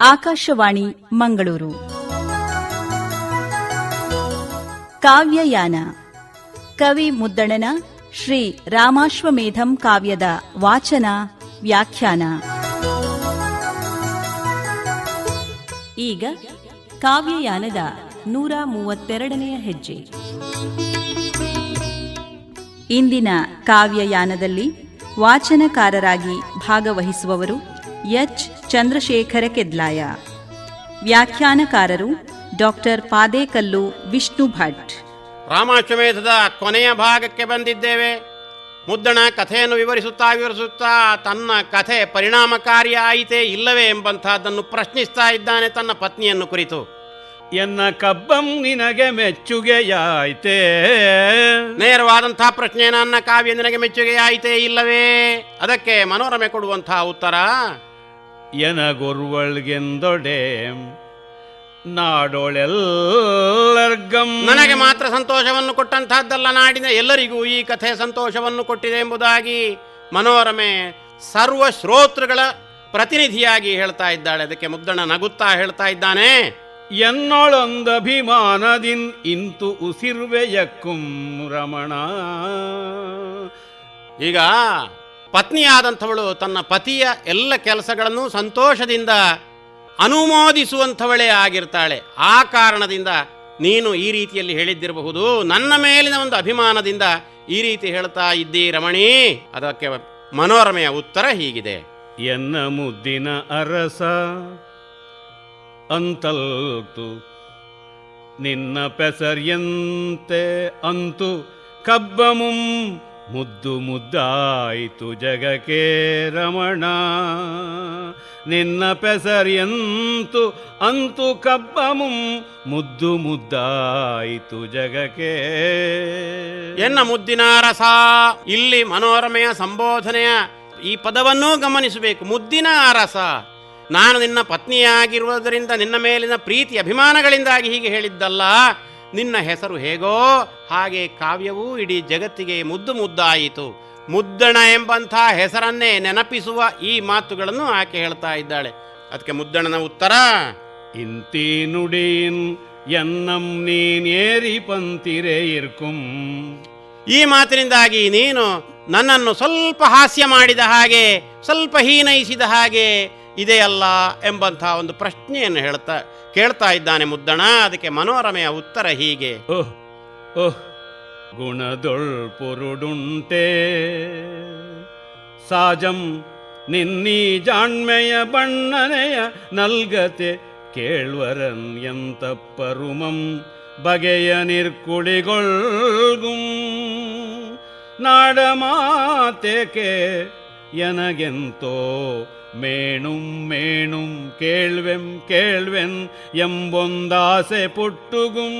ಆಕಾಶವಾಣಿ, ಮಂಗಳೂರು. ಕಾವ್ಯಯಾನ. ಕವಿ ಮುದ್ದಣನ ಶ್ರೀ ರಾಮಾಶ್ವಮೇಧಂ ಕಾವ್ಯದ ವಾಚನ, ವ್ಯಾಖ್ಯಾನ. ಈಗ ಕಾವ್ಯಯಾನದ ನೂರ ಮೂವತ್ತೆರಡನೆಯ ಹೆಜ್ಜೆ. ಇಂದಿನ ಕಾವ್ಯಯಾನದಲ್ಲಿ ವಾಚನಕಾರರಾಗಿ ಭಾಗವಹಿಸುವವರು ಎಚ್. ಚಂದ್ರಶೇಖರ ಕೆದ್ಲಾಯ ವ್ಯಾಖ್ಯಾನಕಾರರು ಡಾಕ್ಟರ್ ಪಾದೇಕಲ್ಲು ವಿಷ್ಣು ಭಟ್. ರಾಮಾಶ್ವಮೇಧದ ಕೊನೆಯ ಭಾಗಕ್ಕೆ ಬಂದಿದ್ದೇವೆ. ಮುದ್ದಣ ಕಥೆಯನ್ನು ವಿವರಿಸುತ್ತಾ ವಿವರಿಸುತ್ತಾ ತನ್ನ ಕಥೆ ಪರಿಣಾಮಕಾರಿ ಆಯಿತೇ ಇಲ್ಲವೇ ಎಂಬಂತಹದ್ದನ್ನು ಪ್ರಶ್ನಿಸ್ತಾ ಇದ್ದಾನೆ ತನ್ನ ಪತ್ನಿಯನ್ನು ಕುರಿತು. ಎನ್ನ ಕಬ್ಬಂ ನಿನಗೆ ಮೆಚ್ಚುಗೆಯಾಯಿತೇ? ನೇರವಾದಂತಹ ಪ್ರಶ್ನೆ ನನ್ನ ಕಾವ್ಯ ನಿನಗೆ ಮೆಚ್ಚುಗೆಯಾಯಿತೇ ಇಲ್ಲವೇ? ಅದಕ್ಕೆ ಮನೋರಮೆ ಕೊಡುವಂತಹ ಉತ್ತರ ಎನಗೊರ್ವಳ್ಗೆಂದೊಡೆ ನಾಡೋಳೆಲ್ಲರ್ಗಂ. ನನಗೆ ಮಾತ್ರ ಸಂತೋಷವನ್ನು ಕೊಟ್ಟಂತಹದ್ದಲ್ಲ ನಾಡಿನ ಎಲ್ಲರಿಗೂ ಈ ಕಥೆ ಸಂತೋಷವನ್ನು ಕೊಟ್ಟಿದೆ ಎಂಬುದಾಗಿ ಮನೋರಮೆ ಸರ್ವ ಶ್ರೋತೃಗಳ ಪ್ರತಿನಿಧಿಯಾಗಿ ಹೇಳ್ತಾ ಇದ್ದಾಳೆ. ಅದಕ್ಕೆ ಮುದ್ದಣ ನಗುತ್ತಾ ಹೇಳ್ತಾ ಇದ್ದಾನೆ ಎನ್ನೊಳೊಂದಭಿಮಾನದಿನ್ ಇಂತು ಉಸಿರ್ವೆಯಕ್ಕುಂ ರಮಣ. ಈಗ ಪತ್ನಿಯಾದಂಥವಳು ತನ್ನ ಪತಿಯ ಎಲ್ಲ ಕೆಲಸಗಳನ್ನು ಸಂತೋಷದಿಂದ ಅನುಮೋದಿಸುವಂಥವಳೇ ಆಗಿರ್ತಾಳೆ. ಆ ಕಾರಣದಿಂದ ನೀನು ಈ ರೀತಿಯಲ್ಲಿ ಹೇಳಿದ್ದಿರಬಹುದು. ನನ್ನ ಮೇಲಿನ ಒಂದು ಅಭಿಮಾನದಿಂದ ಈ ರೀತಿ ಹೇಳ್ತಾ ಇದ್ದೀ ರಮಣಿ. ಅದಕ್ಕೆ ಮನೋರಮೆಯ ಉತ್ತರ ಹೀಗಿದೆ. ಎನ್ನ ಮುದ್ದಿನ ಅರಸ ಅಂತಲ್ತು ನಿನ್ನ ಪೆಸರ್ಯಂತೆ ಅಂತು ಕಬ್ಬಮುಂ ಮುದ್ದು ಮುದ್ದಾಯಿತು ಜಗಕ್ಕೆ ರಮಣ. ನಿನ್ನ ಪೆಸರಿಯಂತು ಅಂತು ಕಬ್ಬಮು ಮುದ್ದು ಮುದ್ದಾಯಿತು ಜಗಕ್ಕೆ. ಎನ್ನ ಮುದ್ದಿನ ರಸ? ಇಲ್ಲಿ ಮನೋರಮೆಯ ಸಂಬೋಧನೆಯ ಈ ಪದವನ್ನೂ ಗಮನಿಸಬೇಕು. ಮುದ್ದಿನ ಅರಸ ನಾನು ನಿನ್ನ ಪತ್ನಿಯಾಗಿರುವುದರಿಂದ ನಿನ್ನ ಮೇಲಿನ ಪ್ರೀತಿ ಅಭಿಮಾನಗಳಿಂದಾಗಿ ಹೀಗೆ ಹೇಳಿದ್ದಲ್ಲ. ನಿನ್ನ ಹೆಸರು ಹೇಗೋ ಹಾಗೆ ಕಾವ್ಯವೂ ಇಡೀ ಜಗತ್ತಿಗೆ ಮುದ್ದು ಮುದ್ದಾಯಿತು. ಮುದ್ದಣ ಎಂಬಂಥ ಹೆಸರನ್ನೇ ನೆನಪಿಸುವ ಈ ಮಾತುಗಳನ್ನು ಆಕೆ ಹೇಳ್ತಾ ಇದ್ದಾಳೆ. ಅದಕ್ಕೆ ಮುದ್ದಣನ ಉತ್ತರ ಇಂತಿ ನುಡೀನ್ ಎನ್ನಂ ನೀನೇರಿ ಪಂತಿರೇ ಇರ್ಕುಂ. ಈ ಮಾತಿನಿಂದಾಗಿ ನೀನು ನನ್ನನ್ನು ಸ್ವಲ್ಪ ಹಾಸ್ಯ ಮಾಡಿದ ಹಾಗೆ ಸ್ವಲ್ಪ ಹೀನೈಸಿದ ಹಾಗೆ ಇದೆಯಲ್ಲ ಎಂಬಂತಹ ಒಂದು ಪ್ರಶ್ನೆಯನ್ನು ಹೇಳ್ತಾ, ಕೇಳ್ತಾ ಇದ್ದಾನೆ ಮುದ್ದಣ. ಅದಕ್ಕೆ ಮನೋರಮೆಯ ಉತ್ತರ ಹೀಗೆ. ಓಹ್ ಓಹ್ ಗುಣದೊಳ್ ಪುರುಡುಂಟೆ ಸಾಜಂ ನಿನ್ನೀ ಜಾಣ್ಮೆಯ ಬಣ್ಣನೆಯ ನಲ್ಗತೆ ಕೇಳ್ವರನ್ ಎಂತ ಪರುಮಂ ಬಗೆಯ ನಿರ್ಕುಳಿಗೊಳ್ಗುಂ. ನಾಡ ಮಾತೆಕೆ ಎನಗೆಂತೋ ಮೇಣುಂ ಮೇಣುಂ ಕೇಳ್ವೆಂ ಕೇಳ್ವೆನ್ ಎಂಬೊಂದಾಸೆ ಪುಟ್ಟುಗುಂ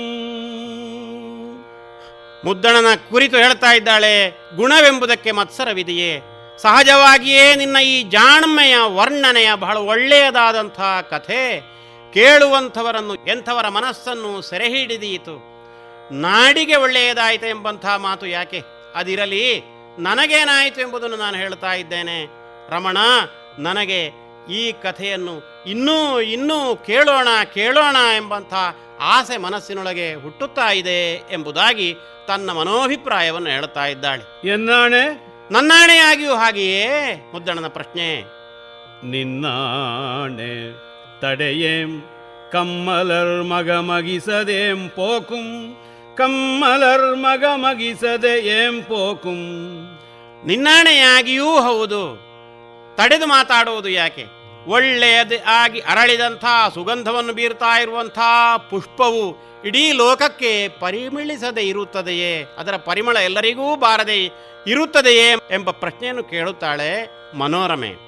ಮುದ್ದಣನ ಕುರಿತು ಹೇಳ್ತಾ ಇದ್ದಾಳೆ ಗುಣವೆಂಬುದಕ್ಕೆ ಮತ್ಸರವಿದೆಯೇ ಸಹಜವಾಗಿಯೇ ನಿನ್ನ ಈ ಜಾಣ್ಮೆಯ ವರ್ಣನೆಯ ಬಹಳ ಒಳ್ಳೆಯದಾದಂಥ ಕಥೆ ಕೇಳುವಂಥವರನ್ನು ಎಂಥವರ ಮನಸ್ಸನ್ನು ಸೆರೆ ಹಿಡಿದೀತು ನಾಡಿಗೆ ಒಳ್ಳೆಯದಾಯಿತು ಎಂಬಂಥ ಮಾತು ಯಾಕೆ ಅದಿರಲಿ ನನಗೇನಾಯಿತು ಎಂಬುದನ್ನು ನಾನು ಹೇಳ್ತಾ ಇದ್ದೇನೆ ರಮಣ ನನಗೆ ಈ ಕಥೆಯನ್ನು ಇನ್ನೂ ಇನ್ನೂ ಕೇಳೋಣ ಕೇಳೋಣ ಎಂಬಂಥ ಆಸೆ ಮನಸ್ಸಿನೊಳಗೆ ಹುಟ್ಟುತ್ತಾ ಇದೆ ಎಂಬುದಾಗಿ ತನ್ನ ಮನೋಭಿಪ್ರಾಯವನ್ನು ಹೇಳುತ್ತಾ ಇದ್ದಾಳೆ. ಎನ್ನಾಣೆ? ನನ್ನಾಣೆಯಾಗಿಯೂ ಹಾಗೆಯೇ ಮುದ್ದಣ್ಣನ ಪ್ರಶ್ನೆ. ನಿನ್ನಾಣೆ ತಡೆಯೇಂ ಕಮ್ಮಲರ್ ಮಗ ಮಗಿಸದೇಂ ಪೋಕುಂ ಕಮ್ಮಲರ್ ಮಗ ಮಗಿಸದೆ ಏಂ ಪೋಕುಂ. ನಿನ್ನಾಣೆಯಾಗಿಯೂ ಹೌದು. ತಡೆದು ಮಾತಾಡುವುದು ಯಾಕೆ? ಒಳ್ಳೆಯದು ಆಗಿ ಅರಳಿದಂಥ ಸುಗಂಧವನ್ನು ಬೀರ್ತಾ ಇರುವಂಥ ಪುಷ್ಪವು ಇಡೀ ಲೋಕಕ್ಕೆ ಪರಿಮಿಳಿಸದೆ ಇರುತ್ತದೆಯೇ? ಅದರ ಪರಿಮಳ ಎಲ್ಲರಿಗೂ ಬಾರದೆ ಇರುತ್ತದೆಯೇ ಎಂಬ ಪ್ರಶ್ನೆಯನ್ನು ಕೇಳುತ್ತಾಳೆ ಮನೋರಮೆ.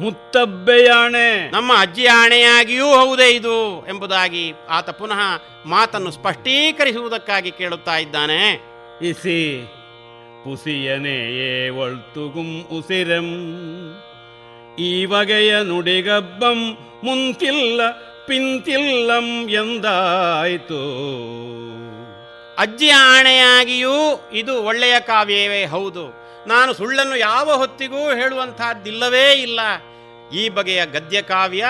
ಮುತ್ತಬ್ಬೆಯಾಣೆ. ನಮ್ಮ ಅಜ್ಜಿ ಆಣೆಯಾಗಿಯೂ ಹೌದೇ ಇದು ಎಂಬುದಾಗಿ ಆತ ಪುನಃ ಮಾತನ್ನು ಸ್ಪಷ್ಟೀಕರಿಸುವುದಕ್ಕಾಗಿ ಕೇಳುತ್ತಾ ಇದ್ದಾನೆ. ಇಸಿ. ಪುಸಿಯನೆಯೇ ஒழ்த்துகும் ಉಸಿರಂ ಈ நுடிகப்பம் ಮುಂತಿಲ್ಲ ಪಿಂತಿಲ್ಲಂ ಎಂದಾಯಿತು ಅಜ್ಜಿ ಆಣೆಯಾಗಿಯೂ ಇದು ಒಳ್ಳೆಯ ಕಾವ್ಯವೇ ಹೌದು ನಾನು ಸುಳ್ಳನ್ನು ಯಾವ ಹೊತ್ತಿಗೂ ಹೇಳುವಂತಹದ್ದಿಲ್ಲವೇ ಇಲ್ಲ. ಈ ಬಗೆಯ ಗದ್ಯ ಕಾವ್ಯ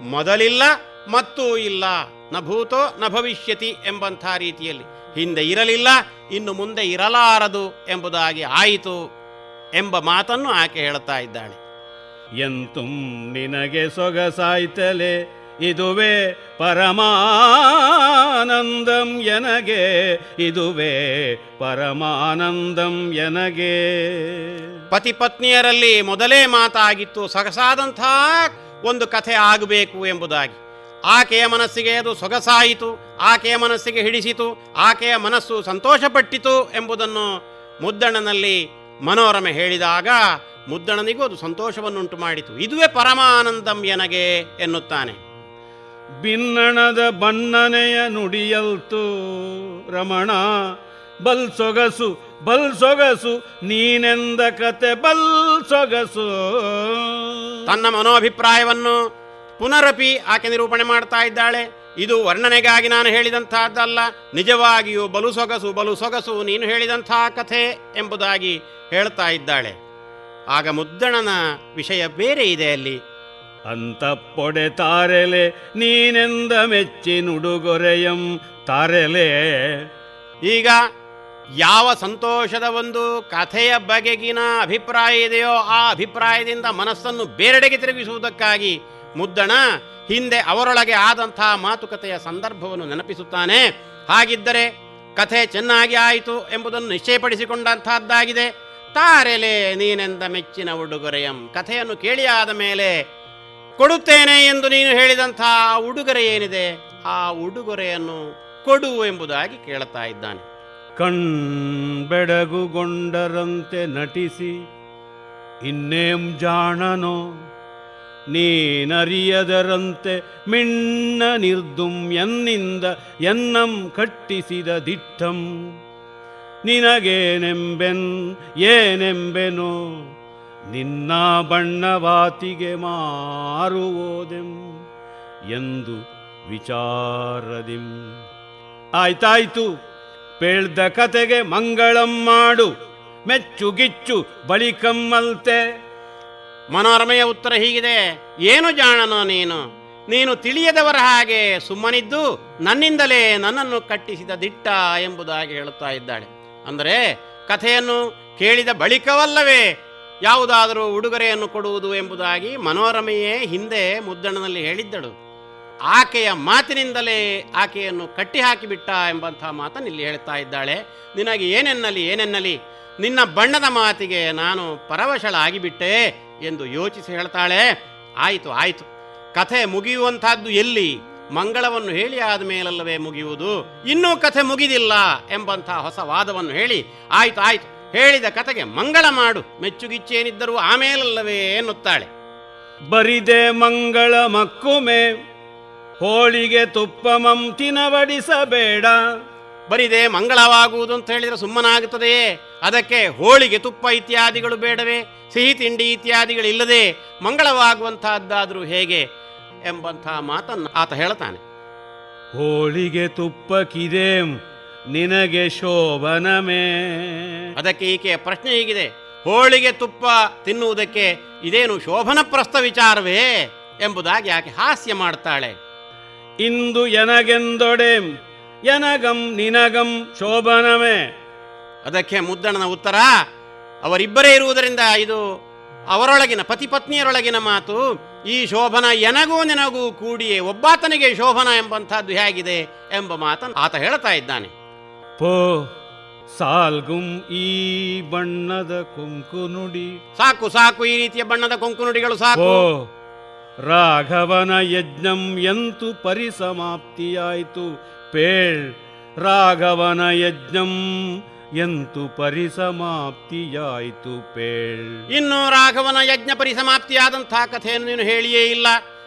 ಮೊದಲಿಲ್ಲ, ಮತ್ತೂ ಇಲ್ಲ. ನ ಭೂತೋ ನ ಭವಿಷ್ಯತಿ ಎಂಬಂಥ ರೀತಿಯಲ್ಲಿ. ಹಿಂದೆ ಇರಲಿಲ್ಲ ಇನ್ನು ಮುಂದೆ ಇರಲಾರದು ಎಂಬುದಾಗಿ ಆಯಿತು ಎಂಬ ಮಾತನ್ನು ಆಕೆ ಹೇಳುತ್ತಾ ಇದ್ದಾಳೆ. ಎಂತುಂ ನಿನಗೆ ಸೊಗಸಾಯ್ತಲೆ ಇದುವೇ ಪರಮಾನಂದಂ ಎನಗೆ ಇದುವೇ ಪರಮಾನಂದಂ ಎನಗೆ. ಪತಿ ಪತ್ನಿಯರಲ್ಲಿ ಮೊದಲೇ ಮಾತಾಗಿತ್ತು ಸೊಗಸಾದಂಥ ಒಂದು ಕಥೆ ಆಗಬೇಕು ಎಂಬುದಾಗಿ. ಆಕೆಯ ಮನಸ್ಸಿಗೆ ಅದು ಸೊಗಸಾಯಿತು ಆಕೆಯ ಮನಸ್ಸಿಗೆ ಹಿಡಿಸಿತು ಆಕೆಯ ಮನಸ್ಸು ಸಂತೋಷಪಟ್ಟಿತು ಎಂಬುದನ್ನು ಮುದ್ದಣ್ಣನಲ್ಲಿ ಮನೋರಮೆ ಹೇಳಿದಾಗ ಮುದ್ದಣ್ಣನಿಗೂ ಅದು ಸಂತೋಷವನ್ನುಂಟು ಮಾಡಿತು ಇದುವೇ ಪರಮಾನಂದಂ ಎನಗೆ ಎನ್ನುತ್ತಾನೆ. ಬಿನ್ನಣದ ಬಣ್ಣನೆಯ ನುಡಿಯಲ್ತು ರಮಣ ಬಲ್ ಸೊಗಸು ಬಲ್ ಸೊಗಸು ನೀನೆಂದ ಕತೆ ಬಲ್ ಸೊಗಸು. ತನ್ನ ಮನೋಭಿಪ್ರಾಯವನ್ನು ಪುನರಪಿ ಆಕೆ ನಿರೂಪಣೆ ಮಾಡ್ತಾ ಇದ್ದಾಳೆ. ಇದು ವರ್ಣನೆಗಾಗಿ ನಾನು ಹೇಳಿದಂತಹದ್ದಲ್ಲ ನಿಜವಾಗಿಯೂ ಬಲು ಸೊಗಸು ಬಲು ಸೊಗಸು ನೀನು ಹೇಳಿದಂತಹ ಕಥೆ ಎಂಬುದಾಗಿ ಹೇಳ್ತಾ ಇದ್ದಾಳೆ. ಆಗ ಮುದ್ದಣನ ವಿಷಯ ಬೇರೆ ಇದೆ ಅಲ್ಲಿ. ಅಂತ ಪೊಡೆ ತಾರೆಲೆ ನೀನೆಂದ ಮೆಚ್ಚಿ ನುಡುಗೊರೆಯಂ ತಾರೆಲೆ. ಈಗ ಯಾವ ಸಂತೋಷದ ಒಂದು ಕಥೆಯ ಬಗೆಗಿನ ಅಭಿಪ್ರಾಯ ಇದೆಯೋ ಆ ಅಭಿಪ್ರಾಯದಿಂದ ಮನಸ್ಸನ್ನು ಬೇರೆಡೆಗೆ ತಿರುಗಿಸುವುದಕ್ಕಾಗಿ ಮುದ್ದಣ ಹಿಂದೆ ಅವರೊಳಗೆ ಆದಂತಹ ಮಾತುಕತೆಯ ಸಂದರ್ಭವನ್ನು ನೆನಪಿಸುತ್ತಾನೆ. ಹಾಗಿದ್ದರೆ ಕಥೆ ಚೆನ್ನಾಗಿ ಆಯಿತು ಎಂಬುದನ್ನು ನಿಶ್ಚಯಪಡಿಸಿಕೊಂಡಂತಹದ್ದಾಗಿದೆ ತಾರೆಲೆ ನೀನೆಂದ ಮೆಚ್ಚಿನ ಉಡುಗೊರೆಯಂ. ಕಥೆಯನ್ನು ಕೇಳಿ ಆದ ಮೇಲೆ ಕೊಡುತ್ತೇನೆ ಎಂದು ನೀನು ಹೇಳಿದಂತಹ ಉಡುಗೊರೆ ಏನಿದೆ? ಆ ಉಡುಗೊರೆಯನ್ನು ಕೊಡು ಎಂಬುದಾಗಿ ಕೇಳುತ್ತಾ ಇದ್ದಾನೆ. ಕಣ್ ಬೆಡಗುಗೊಂಡರಂತೆ ನಟಿಸಿ, ಇನ್ನೇಂ ಜಾಣನೋ ನೀನರಿಯದರಂತೆ ಮಿಣ್ಣ ನಿರ್ದುಂ ಎನ್ನಿಂದ ಎನ್ನಂ ಕಟ್ಟಿಸಿದ ದಿಟ್ಟಂ. ನಿನಗೇನೆಂಬೆನ್, ಏನೆಂಬೆನೋ ನಿನ್ನ ಬಣ್ಣವಾತಿಗೆ ಮಾರುವುದೆಂ ಎಂದು ವಿಚಾರದಿಂ. ಆಯ್ತಾಯ್ತು, ಪೇಳ್ದ ಕತೆಗೆ ಮಂಗಳಂ ಮಾಡು, ಮೆಚ್ಚುಗಿಚ್ಚು ಬಳಿಕಮ್ಮಲ್ತೆ ಮನೋರಮೆಯ ಉತ್ತರ ಹೀಗಿದೆ. ಏನು ಜಾಣನೋ ನೀನು? ನೀನು ತಿಳಿಯದವರ ಹಾಗೆ ಸುಮ್ಮನಿದ್ದು ನನ್ನಿಂದಲೇ ನನ್ನನ್ನು ಕಟ್ಟಿಸಿದ ದಿಟ್ಟ ಎಂಬುದಾಗಿ ಹೇಳುತ್ತಾ ಇದ್ದಾಳೆ. ಅಂದರೆ ಕಥೆಯನ್ನು ಕೇಳಿದ ಬಳಿಕವಲ್ಲವೇ ಯಾವುದಾದರೂ ಉಡುಗೊರೆಯನ್ನು ಕೊಡುವುದು ಎಂಬುದಾಗಿ ಮನೋರಮೆಯೇ ಹಿಂದೆ ಮುದ್ದಣ್ಣನಲ್ಲಿ ಹೇಳಿದ್ದಳು. ಆಕೆಯ ಮಾತಿನಿಂದಲೇ ಆಕೆಯನ್ನು ಕಟ್ಟಿ ಹಾಕಿಬಿಟ್ಟ ಎಂಬಂಥ ಮಾತನ್ನು ಇಲ್ಲಿ ಹೇಳ್ತಾ ಇದ್ದಾಳೆ. ನಿನಗೆ ಏನೆನ್ನಲಿ ಏನೆನ್ನಲಿ? ನಿನ್ನ ಬಣ್ಣದ ಮಾತಿಗೆ ನಾನು ಪರವಶಳಾಗಿಬಿಟ್ಟೆ. ಎಂದು ಯೋಚಿಸಿ ಹೇಳ್ತಾಳೆ, ಆಯಿತು ಆಯಿತು. ಕಥೆ ಮುಗಿಯುವಂತಹದ್ದು ಎಲ್ಲಿ? ಮಂಗಳವನ್ನು ಹೇಳಿ ಆದ ಮೇಲಲ್ಲವೇ ಮುಗಿಯುವುದು? ಇನ್ನೂ ಕಥೆ ಮುಗಿದಿಲ್ಲ ಎಂಬಂತಹ ಹೊಸ ವಾದವನ್ನು ಹೇಳಿ, ಆಯಿತು ಆಯಿತು. ಹೇಳಿದ ಕಥೆಗೆ ಮಂಗಳ ಮಾಡು. ಮೆಚ್ಚುಗಿಚ್ಚೇನಿದ್ದರೂ ಆಮೇಲಲ್ಲವೇ ಎನ್ನುತ್ತಾಳೆ. ಬರಿದೆ ಮಂಗಳ ಮಕ್ಕುಮೆ, ಹೋಳಿಗೆ ತುಪ್ಪ ಮಂತಿನ ತಿನವಡಿಸಬೇಡ ಬರಿದೆ ಮಂಗಳವಾಗುವುದು ಅಂತ ಹೇಳಿದರೆ ಸುಮ್ಮನಾಗುತ್ತದೆಯೇ? ಅದಕ್ಕೆ ಹೋಳಿಗೆ ತುಪ್ಪ ಇತ್ಯಾದಿಗಳು ಬೇಡವೇ? ಸಿಹಿ ತಿಂಡಿ ಇತ್ಯಾದಿಗಳಿಲ್ಲದೆ ಮಂಗಳವಾಗುವಂತಹದ್ದಾದರೂ ಹೇಗೆ ಎಂಬಂತಹ ಮಾತನ್ನು ಆತ ಹೇಳ್ತಾನೆ ಹೋಳಿಗೆ ತುಪ್ಪಕ್ಕಿದೇಂ ನಿನಗೆ ಶೋಭನಮೇ. ಅದಕ್ಕೆ ಈಕೆಯ ಪ್ರಶ್ನೆ ಹೀಗಿದೆ. ಹೋಳಿಗೆ ತುಪ್ಪ ತಿನ್ನುವುದಕ್ಕೆ ಇದೇನು ಶೋಭನಪ್ರಸ್ಥ ವಿಚಾರವೇ ಎಂಬುದಾಗಿ ಆಕೆ ಹಾಸ್ಯ ಮಾಡ್ತಾಳೆ. ಇಂದು ಎನಗೆಂದೊಡೆಂ ಎನಗಂ ನಿನಗಂ ಶೋಭನವೇ ಅದಕ್ಕೆ ಮುದ್ದಣನ ಉತ್ತರ ಅವರಿಬ್ಬರೇ ಇರುವುದರಿಂದ ಇದು ಅವರೊಳಗಿನ ಪತಿ ಪತ್ನಿಯರೊಳಗಿನ ಮಾತು ಈ ಶೋಭನ ಎನಗೂ ನಿನಗೂ ಕೂಡಿಯೇ ಒಬ್ಬಾತನಿಗೆ ಶೋಭನ ಎಂಬಂಥದ್ದು ಹೇಗಿದೆ ಎಂಬ ಮಾತನ್ನು ಆತ ಹೇಳ್ತಾ ಇದ್ದಾನೆ. ಪೋ ಸಾಲ್ಗುಂ ಈ ಬಣ್ಣದ ಕುಂಕು ನುಡಿ. ಸಾಕು ಸಾಕು ಈ ರೀತಿಯ ಬಣ್ಣದ ಕೊಂಕುನುಡಿಗಳು ಸಾಕು. ರಾಘವನ ಯಜ್ಞಂ ಎಂತು ಪರಿಸಮಾಪ್ತಿಯಾಯಿತು. ಪೇಳ್ ರಾಘವನ ಯಜ್ಞಂ ಎಂತು ಪರಿಸಮಾಪ್ತಿಯಾಯಿತು ಪೇಳ್. ಇನ್ನು ರಾಘವನ ಯಜ್ಞ ಪರಿಸಮಾಪ್ತಿಯಾದಂತಹ ಕಥೆಯನ್ನು ನೀನು ಹೇಳಿಯೇ ಇಲ್ಲ.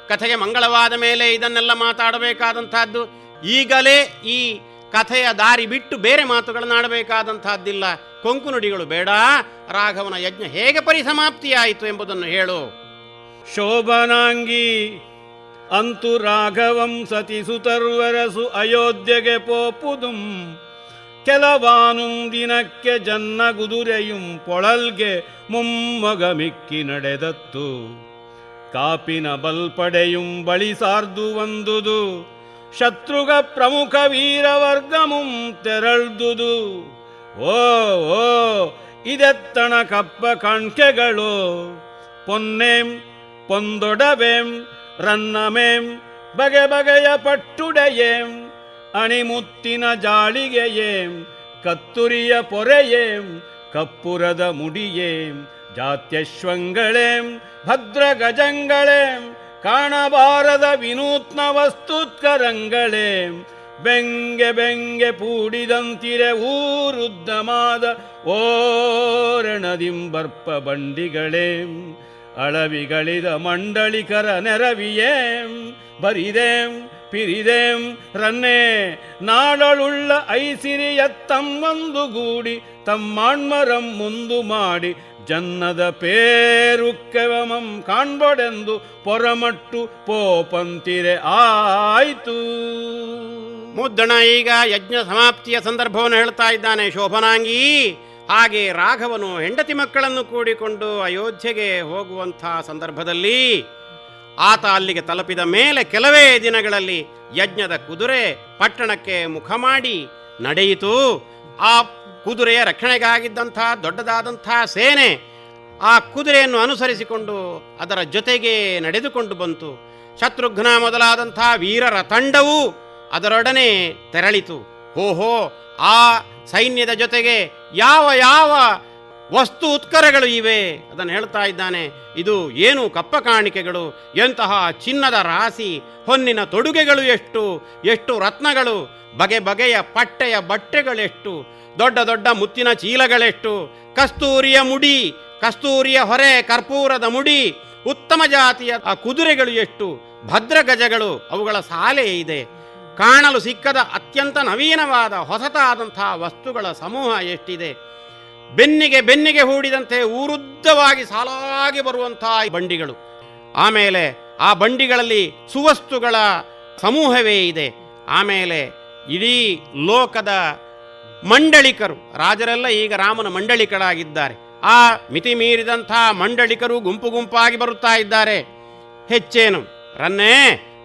ಕಥೆಗೆ ಮಂಗಳವಾದ ಮೇಲೆ ಇದನ್ನೆಲ್ಲ ಮಾತಾಡಬೇಕಾದಂತಹದ್ದು ಈಗಲೇ ಈ ಕಥೆಯ ದಾರಿ ಬಿಟ್ಟು ಬೇರೆ ಮಾತುಗಳನ್ನಾಡಬೇಕಾದಂತಹದ್ದಿಲ್ಲ ಕೊಂಕು ನುಡಿಗಳು ಬೇಡ. ರಾಘವನ ಯಜ್ಞ ಹೇಗೆ ಪರಿಸಮಾಪ್ತಿಯಾಯಿತು ಎಂಬುದನ್ನು ಹೇಳು. ಶೋಭನಾಂಗಿ ಅಂತು ರಾಘವಂ ಸತಿಸುತರ್ವರಸು ಅಯೋಧ್ಯೆಗೆ ಪೋಪುದುಂ. ಕೆಲವಾನು ದಿನಕ್ಕೆ ಜನ್ನ ಗುದುರೆಯುಂ ಪೊಳಲ್ಗೆ ಮುಮ್ಮಗ ಮಿಕ್ಕಿ ನಡೆದತ್ತು. ಕಾಪಿನ ಬಲ್ಪಡೆಯುಂ ಬಳಿ ಸಾರ್ದು ಒಂದುದು ಶತ್ರುಗ ಪ್ರಮುಖ ವೀರವರ್ಗಮುಂ ತೆರಳ್ದುದು. ಓ ಓ, ಇದೆತ್ತಣ ಕಪ್ಪ ಕಾಣ್ಕೆಗಳು. ಪೊನ್ನೆಂ, ಪೊಂದೊಡವೇಂ ರನ್ನಮೇಂ, ಬಗೆ ಬಗೆಯ ಪಟ್ಟುಡೆಯೇಂ, ಅಣಿಮುತ್ತಿನ ಜಾಳಿಗೆಯೇಂ, ಕತ್ತುರಿಯ ಪೊರೆಯೇಂ, ಕಪ್ಪುರದ ಮುಡಿಯೇಂ, ಜಾತ್ಯಶ್ವಂಗಳೇಂ ಭದ್ರ ಗಜಂಗಳೇಂ ಕಾಣಬಾರದ ವಿನೂತ್ನ ವಸ್ತುತ್ಕರಂಗಳೇಂ, ಬೆಂಗೆ ಬೆಂಗೆ ಪೂಡಿದಂತಿರೆ ಊರುದ್ದಮಾದ ಓರಣದಿಂಬರ್ಪ ಬಂಡಿಗಳೇಂ. ಅಳವಿಗಳಿದ ಮಂಡಳಿಕರ ನೆರವಿಯೇಂ. ಬರಿದೇಂ, ಪಿರಿದೇಂ, ರನ್ನೇ ನಾಡಳುಳ್ಳ ಐಸಿರಿಯತ್ತಮ್ಮಂದು ಗೂಡಿ, ತಮ್ಮಾಣ್ಮರಂ ಮುಂದು ಮಾಡಿ, ಜನ್ನದ ಪೇರು ಕೆವಮಂ ಕಾಣ್ಬಡೆಂದು ಪೊರಮಟ್ಟು ಪೋಪಂತಿರೆ ಆಯ್ತು. ಮುದ್ದಣ ಈಗ ಯಜ್ಞ ಸಮಾಪ್ತಿಯ ಸಂದರ್ಭವನ್ನು ಹೇಳ್ತಾ ಇದ್ದಾನೆ ಶೋಭನಾಂಗಿ. ಹಾಗೆ ರಾಘವನು ಹೆಂಡತಿ ಮಕ್ಕಳನ್ನು ಕೂಡಿಕೊಂಡು ಅಯೋಧ್ಯೆಗೆ ಹೋಗುವಂಥ ಸಂದರ್ಭದಲ್ಲಿ ಆತ ಅಲ್ಲಿಗೆ ತಲುಪಿದ ಮೇಲೆ ಕೆಲವೇ ದಿನಗಳಲ್ಲಿ ಯಜ್ಞದ ಕುದುರೆ ಪಟ್ಟಣಕ್ಕೆ ಮುಖ ಮಾಡಿ ನಡೆಯಿತು. ಆ ಕುದುರೆಯ ರಕ್ಷಣೆಗಾಗಿದ್ದಂಥ ದೊಡ್ಡದಾದಂಥ ಸೇನೆ ಆ ಕುದುರೆಯನ್ನು ಅನುಸರಿಸಿಕೊಂಡು ಅದರ ಜೊತೆಗೆ ನಡೆದುಕೊಂಡು ಬಂತು. ಶತ್ರುಘ್ನ ಮೊದಲಾದಂಥ ವೀರರ ತಂಡವು ಅದರೊಡನೆ ತೆರಳಿತು. ಓಹೋ, ಆ ಸೈನ್ಯದ ಜೊತೆಗೆ ಯಾವ ಯಾವ ವಸ್ತು ಉತ್ಕರಗಳು ಇವೆ ಅದನ್ನು ಹೇಳ್ತಾ ಇದ್ದಾನೆ. ಇದು ಏನು ಕಪ್ಪ ಕಾಣಿಕೆಗಳು? ಎಂತಹ ಚಿನ್ನದ ರಾಶಿ, ಹೊನ್ನಿನ ತೊಡುಗೆಗಳು ಎಷ್ಟು? ಎಷ್ಟು ರತ್ನಗಳು? ಬಗೆ ಬಗೆಯ ಪಟ್ಟೆಯ ಬಟ್ಟೆಗಳೆಷ್ಟು? ದೊಡ್ಡ ದೊಡ್ಡ ಮುತ್ತಿನ ಚೀಲಗಳೆಷ್ಟು? ಕಸ್ತೂರಿಯ ಮುಡಿ, ಕಸ್ತೂರಿಯ ಹೊರೆ, ಕರ್ಪೂರದ ಮುಡಿ, ಉತ್ತಮ ಜಾತಿಯ ಆ ಕುದುರೆಗಳು ಎಷ್ಟು? ಭದ್ರ ಗಜಗಳು ಅವುಗಳ ಸಾಲೆ ಇದೆ. ಕಾಣಲು ಸಿಕ್ಕದ ಅತ್ಯಂತ ನವೀನವಾದ ಹೊಸತಾದಂತಹ ವಸ್ತುಗಳ ಸಮೂಹ ಎಷ್ಟಿದೆ. ಬೆನ್ನಿಗೆ ಬೆನ್ನಿಗೆ ಹೂಡಿದಂತೆ ಊರುದ್ದವಾಗಿ ಸಾಲಾಗಿ ಬರುವಂತಹ ಬಂಡಿಗಳು. ಆಮೇಲೆ ಆ ಬಂಡಿಗಳಲ್ಲಿ ಸುವಸ್ತುಗಳ ಸಮೂಹವೇ ಇದೆ. ಆಮೇಲೆ ಇಡೀ ಲೋಕದ ಮಂಡಳಿಕರು, ರಾಜರೆಲ್ಲ ಈಗ ರಾಮನ ಮಂಡಳಿಕರಾಗಿದ್ದಾರೆ ಆ ಮಿತಿ ಮೀರಿದಂಥ ಮಂಡಳಿಕರು ಗುಂಪು ಗುಂಪಾಗಿ ಬರುತ್ತಾ ಇದ್ದಾರೆ. ಹೆಚ್ಚೇನು ರನ್ನೇ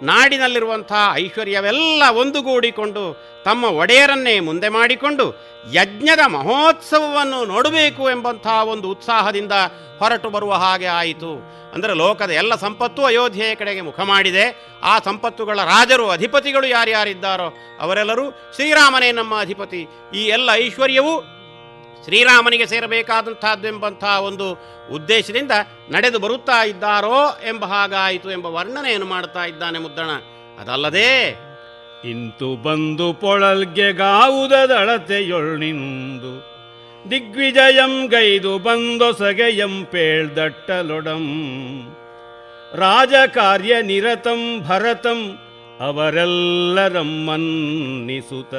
ನಾಡಿನಲ್ಲಿರುವಂಥ ಐಶ್ವರ್ಯವೆಲ್ಲ ಒಂದುಗೂಡಿಕೊಂಡು ತಮ್ಮ ಒಡೆಯರನ್ನೇ ಮುಂದೆ ಮಾಡಿಕೊಂಡು ಯಜ್ಞದ ಮಹೋತ್ಸವವನ್ನು ನೋಡಬೇಕು ಎಂಬಂತಹ ಒಂದು ಉತ್ಸಾಹದಿಂದ ಹೊರಟು ಬರುವ ಹಾಗೆ ಆಯಿತು. ಅಂದರೆ ಲೋಕದ ಎಲ್ಲ ಸಂಪತ್ತು ಅಯೋಧ್ಯೆಯ ಕಡೆಗೆ ಮುಖ ಮಾಡಿದೆ. ಆ ಸಂಪತ್ತುಗಳ ರಾಜರು, ಅಧಿಪತಿಗಳು ಯಾರ್ಯಾರಿದ್ದಾರೋ ಅವರೆಲ್ಲರೂ ಶ್ರೀರಾಮನೇ ನಮ್ಮ ಅಧಿಪತಿ. ಈ ಎಲ್ಲ ಐಶ್ವರ್ಯವೂ ಶ್ರೀರಾಮನಿಗೆ ಸೇರಬೇಕಾದಂಥದ್ದೆಂಬಂತಹ ಒಂದು ಉದ್ದೇಶದಿಂದ ನಡೆದು ಬರುತ್ತಾ ಇದ್ದಾರೋ ಎಂಬ ಹಾಗಾಯಿತು ಎಂಬ ವರ್ಣನೆಯನ್ನು ಮಾಡ್ತಾ ಇದ್ದಾನೆ ಮುದ್ದಣ. ಅದಲ್ಲದೆ, ಇಂತು ಬಂದು ಪೊಳಲ್ಗೆ ಗಾವುದಳತೆಯೊಳ್ನಿಂದು ದಿಗ್ವಿಜಯಂ ಗೈದು ಬಂದೊಸಗೆಯಂ ಪೇಳ್ದಟ್ಟಲೊಡಂ. ರಾಜಕಾರ್ಯ ನಿರತಂ ಭರತಂ, ಅವರೆಲ್ಲರಂ ಮನ್ನಿಸುತ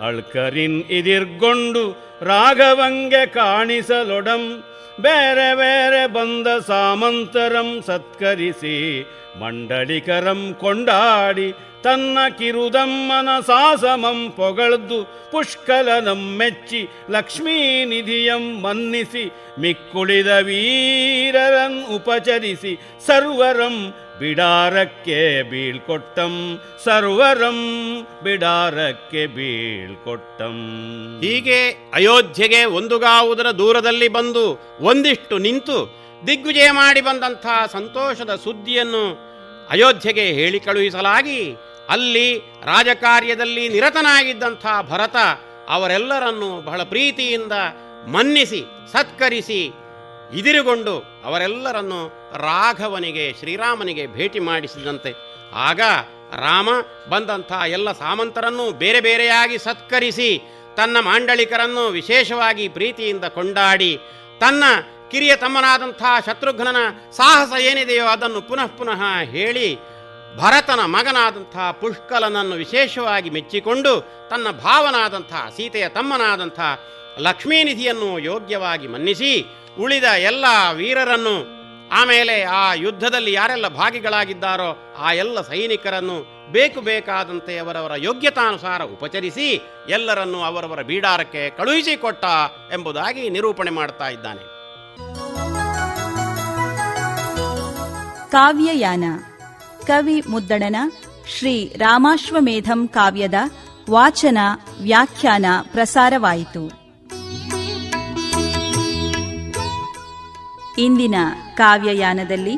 ಅಳ್ಕರಿನ್ ಇದಿರ್ಗೊಂಡು ರಾಘವಂಗೆ ಕಾಣಿಸಲೊಡಂ ಬೇರೆ ಬೇರೆ ಬಂದ ಸಾಮಂತರಂ ಸತ್ಕರಿಸಿ ಮಂಡಳಿಕರಂ ಕೊಂಡಾಡಿ ತನ್ನ ಕಿರುದಮ್ಮನ ಸಾಸಮಂ ಪೊಗಳ್ದು ಪುಷ್ಕಲನಂ ಮೆಚ್ಚಿ ಲಕ್ಷ್ಮೀ ನಿಧಿಯಂ ಮನ್ನಿಸಿ ಮಿಕ್ಕುಳಿದ ವೀರರನ್ ಉಪಚರಿಸಿ ಸರ್ವರಂ ಬಿಡಾರಕ್ಕೆ ಬೀಳ್ಕೊಟ್ಟಂ, ಸರ್ವರಂ ಬಿಡಾರಕ್ಕೆ ಬೀಳ್ಕೊಟ್ಟಂ. ಹೀಗೆ ಅಯೋಧ್ಯೆಗೆ ಒಂದುಗಾವುದರ ದೂರದಲ್ಲಿ ಬಂದು ಒಂದಿಷ್ಟು ನಿಂತು ದಿಗ್ವಿಜಯ ಮಾಡಿ ಬಂದಂಥ ಸಂತೋಷದ ಸುದ್ದಿಯನ್ನು ಅಯೋಧ್ಯೆಗೆ ಹೇಳಿ ಕಳುಹಿಸಲಾಗಿ, ಅಲ್ಲಿ ರಾಜಕಾರ್ಯದಲ್ಲಿ ನಿರತನಾಗಿದ್ದಂಥ ಭರತ ಅವರೆಲ್ಲರನ್ನು ಬಹಳ ಪ್ರೀತಿಯಿಂದ ಮನ್ನಿಸಿ, ಸತ್ಕರಿಸಿ ಇದಿರುಗೊಂಡು ಅವರೆಲ್ಲರನ್ನು ರಾಘವನಿಗೆ, ಶ್ರೀರಾಮನಿಗೆ ಭೇಟಿ ಮಾಡಿಸಿದಂತೆ. ಆಗ ರಾಮ ಬಂದಂಥ ಎಲ್ಲ ಸಾಮಂತರನ್ನು ಬೇರೆ ಬೇರೆಯಾಗಿ ಸತ್ಕರಿಸಿ, ತನ್ನ ಮಾಂಡಳಿಕರನ್ನು ವಿಶೇಷವಾಗಿ ಪ್ರೀತಿಯಿಂದ ಕೊಂಡಾಡಿ, ತನ್ನ ಕಿರಿಯ ತಮ್ಮನಾದಂಥ ಶತ್ರುಘ್ನನ ಸಾಹಸ ಏನಿದೆಯೋ ಅದನ್ನು ಪುನಃ ಪುನಃ ಹೇಳಿ ಭರತನ ಮಗನಾದಂಥ ಪುಷ್ಕಲನನ್ನು ವಿಶೇಷವಾಗಿ ಮೆಚ್ಚಿಕೊಂಡು ತನ್ನ ಭಾವನಾದಂಥ, ಸೀತೆಯ ತಮ್ಮನಾದಂಥ ಲಕ್ಷ್ಮೀನಿಧಿಯನ್ನು ಯೋಗ್ಯವಾಗಿ ಮನ್ನಿಸಿ ಉಳಿದ ಎಲ್ಲ ವೀರರನ್ನು ಆಮೇಲೆ ಆ ಯುದ್ಧದಲ್ಲಿ ಯಾರೆಲ್ಲ ಭಾಗಿಗಳಾಗಿದ್ದಾರೋ ಆ ಎಲ್ಲ ಸೈನಿಕರನ್ನು ಬೇಕು ಬೇಕಾದಂತೆ ಅವರವರ ಯೋಗ್ಯತಾನುಸಾರ ಉಪಚರಿಸಿ ಎಲ್ಲರನ್ನು ಅವರವರ ಬೀಡಾರಕ್ಕೆ ಕಳುಹಿಸಿಕೊಟ್ಟ ಎಂಬುದಾಗಿ ನಿರೂಪಣೆ ಮಾಡ್ತಾ ಇದ್ದಾನೆ. ಕಾವ್ಯಯಾನ. ಕವಿ ಮುದ್ದಣನ ಶ್ರೀ ರಾಮಾಶ್ವಮೇಧಂ ಕಾವ್ಯದ ವಾಚನ ವ್ಯಾಖ್ಯಾನ ಪ್ರಸಾರವಾಯಿತು. ಇಂದಿನ ಕಾವ್ಯಯಾನದಲ್ಲಿ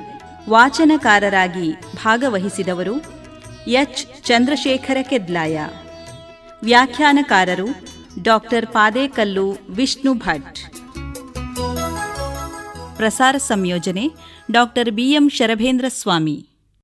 ವಾಚನಕಾರರಾಗಿ ಭಾಗವಹಿಸಿದವರು ಎಚ್. ಚಂದ್ರಶೇಖರ ಕೆದ್ಲಾಯ. ವ್ಯಾಖ್ಯಾನಕಾರರು ಡಾಕ್ಟರ್ ಪಾದೇಕಲ್ಲು ವಿಷ್ಣು ಭಟ್. ಪ್ರಸಾರ ಸಂಯೋಜನೆ ಡಾಕ್ಟರ್ ಬಿಎಂ ಶರಭೇಂದ್ರ ಸ್ವಾಮಿ